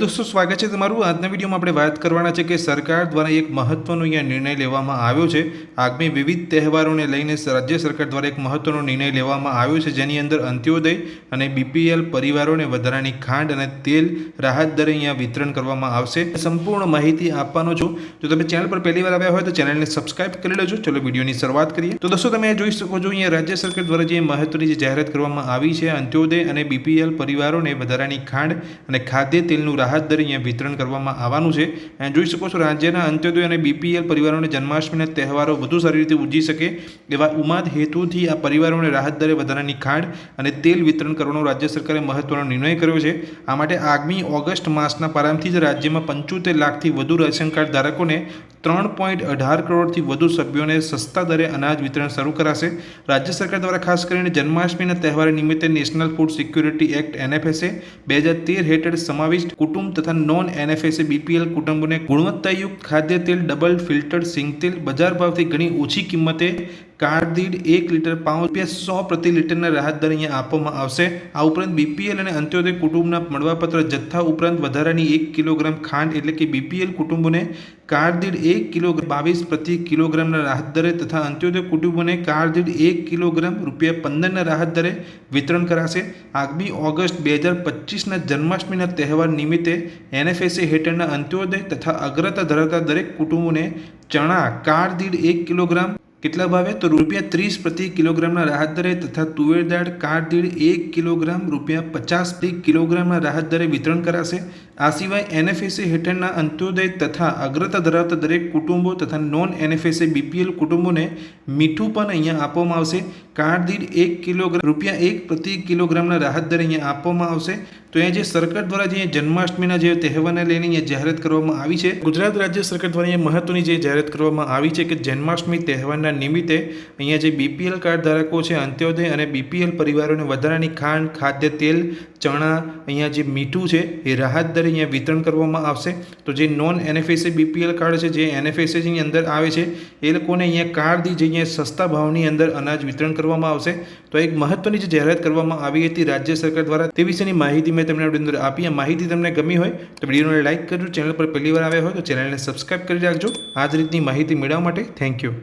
દોસ્તો, સ્વાગત છે તમારું. આજના વિડીયોમાં આપણે વાત કરવાના છે કે સરકાર દ્વારા એક મહત્વનો અહીંયા નિર્ણય લેવામાં આવ્યો છે. આગામી વિવિધ તહેવારોને લઈને રાજ્ય સરકાર દ્વારા એક મહત્વનો નિર્ણય લેવામાં આવ્યો છે, જેની અંદર અંત્યોદય અને બીપીએલ પરિવારોને વધારાની ખાંડ અને તેલ રાહત દરે અહીંયા વિતરણ કરવામાં આવશે. સંપૂર્ણ માહિતી આપવાનો છું. જો તમે ચેનલ પર પહેલી વાર આવ્યા હોય તો ચેનલને સબસ્ક્રાઇબ કરી લેજો. ચલો, વિડીયોની શરૂઆત કરીએ. તો દોસ્તો, તમે જોઈ શકો છો, અહીંયા રાજ્ય સરકાર દ્વારા જે મહત્વની જે જાહેરાત કરવામાં આવી છે, અંત્યોદય અને બીપીએલ પરિવારોને વધારાની ખાંડ અને ખાદ્ય તેલનું રાહત દરે અહીંયા વિતરણ કરવામાં આવવાનું છે. જોઈ શકો છો, રાજ્યના અંત્યોદય અને બીપીએલ પરિવારોને જન્માષ્ટમીના તહેવારો વધુ સારી રીતે ઉજવી શકે એવા ઉમાદ હેતુથી આ પરિવારોને રાહત દરે વધારાની ખાંડ અને તેલ વિતરણ કરવાનો રાજ્ય સરકારે મહત્વનો નિર્ણય કર્યો છે. આ માટે આગામી ઓગસ્ટ માસના પ્રારંભથી જ રાજ્યમાં પંચોતેર લાખથી વધુ રાશન કાર્ડ ધારકોને ત્રણ પોઈન્ટ અઢાર કરોડથી વધુ સભ્યોને સસ્તા દરે અનાજ વિતરણ શરૂ કરાશે. રાજ્ય સરકાર દ્વારા ખાસ કરીને જન્માષ્ટમીના તહેવાર નિમિત્તે national food security act NFSA બે હજાર તેર હેઠળ સમાવિષ્ટ કુટુંબ તથા નોન એનએફએસએ બીપીએલ કુટુંબોને ગુણવત્તાયુક્ત ખાદ્ય તેલ, ડબલ ફિલ્ટર્ડ સિંગ તેલ, બજાર ભાવથી ઘણી ઓછી કિંમતે કાર દીઠ એક લીટર પાંચ રૂપિયા સો પ્રતિ લીટરના રાહત દર અહીંયા આપવામાં આવશે. આ ઉપરાંત બીપીએલ અને અંત્યોદય કુટુંબના મળવાપત્ર જથ્થા ઉપરાંત વધારાની એક કિલોગ્રામ ખાંડ એટલે કે બીપીએલ કુટુંબોને કાર દીઠ એક કિલો બાવીસ પ્રતિ કિલોગ્રામના રાહત દરે તથા અંત્યોદય કુટુંબોને કાર દીઠ એક કિલોગ્રામ રૂપિયા પંદરના રાહત દરે વિતરણ કરાશે. આગામી ઓગસ્ટ બે હજાર પચીસના જન્માષ્ટમીના તહેવાર નિમિત્તે એનએફએસએ હેઠળના અંત્યોદય તથા અગ્રતા ધરાવતા દરેક કુટુંબોને ચણા કાર દીઠ એક કિલોગ્રામ કેટલા ભાવે તો રૂપિયા ત્રીસ પ્રતિ કિલોગ્રામના રાહત દરે તથા તુવેર દાળ, કાર દીડ એક કિલોગ્રામ, રૂપિયા પચાસ પ્રતિ કિલોગ્રામના રાહત દરે વિતરણ કરાશે. આ સિવાય એનએફએસએ હેઠળના અંત્યોદય તથા અગ્રતા ધરાવતા દરેક કુટુંબો તથા નોન એનએફએસએ બીપીએલ કુટુંબોને મીઠું પણ અહીંયા આપવામાં આવશે. દીઠ એક કિલોગ્રામ, રૂપિયા એક પ્રતિ કિલોગ્રામના રાહત દરે અહીંયા આપવામાં આવશે. તો અહીંયા જે સરકાર દ્વારા જે જન્માષ્ટમીના જે તહેવારને લઈને અહીંયા જાહેરાત કરવામાં આવી છે, ગુજરાત રાજ્ય સરકાર દ્વારા અહીંયા મહત્વની જે જાહેરાત કરવામાં આવી છે કે જન્માષ્ટમી તહેવારના નિમિત્તે અહીંયા જે બીપીએલ કાર્ડ ધારકો છે, અંત્યોદય અને બીપીએલ પરિવારોને વધારાની ખાંડ, ખાદ્ય તેલ, ચણા, અહીંયા જે મીઠું છે, એ રાહત દરે અહીંયા વિતરણ કરવામાં આવશે. તો જે નોન એનએફએસએ બીપીએલ કાર્ડ છે, જે એનએફએસએની અંદર આવે છે, એ લોકોને અહીંયા કાર્ડ જે અહીંયા સસ્તા ભાવની અંદર અનાજ વિતરણ કરવામાં આવશે. તો એક મહત્વની જે જાહેરાત કરવામાં આવી હતી રાજ્ય સરકાર દ્વારા, તે વિશેની માહિતી મેં તમને અંદર આપી. આ માહિતી તમને ગમી હોય, તો વિડીયોને લાઇક કરજો. ચેનલ પર પહેલી વાર આવ્યા હોય, તો ચેનલને સબસ્ક્રાઇબ કરી રાખજો. આ જ રીતની માહિતી મેળવવા માટે થેન્ક યુ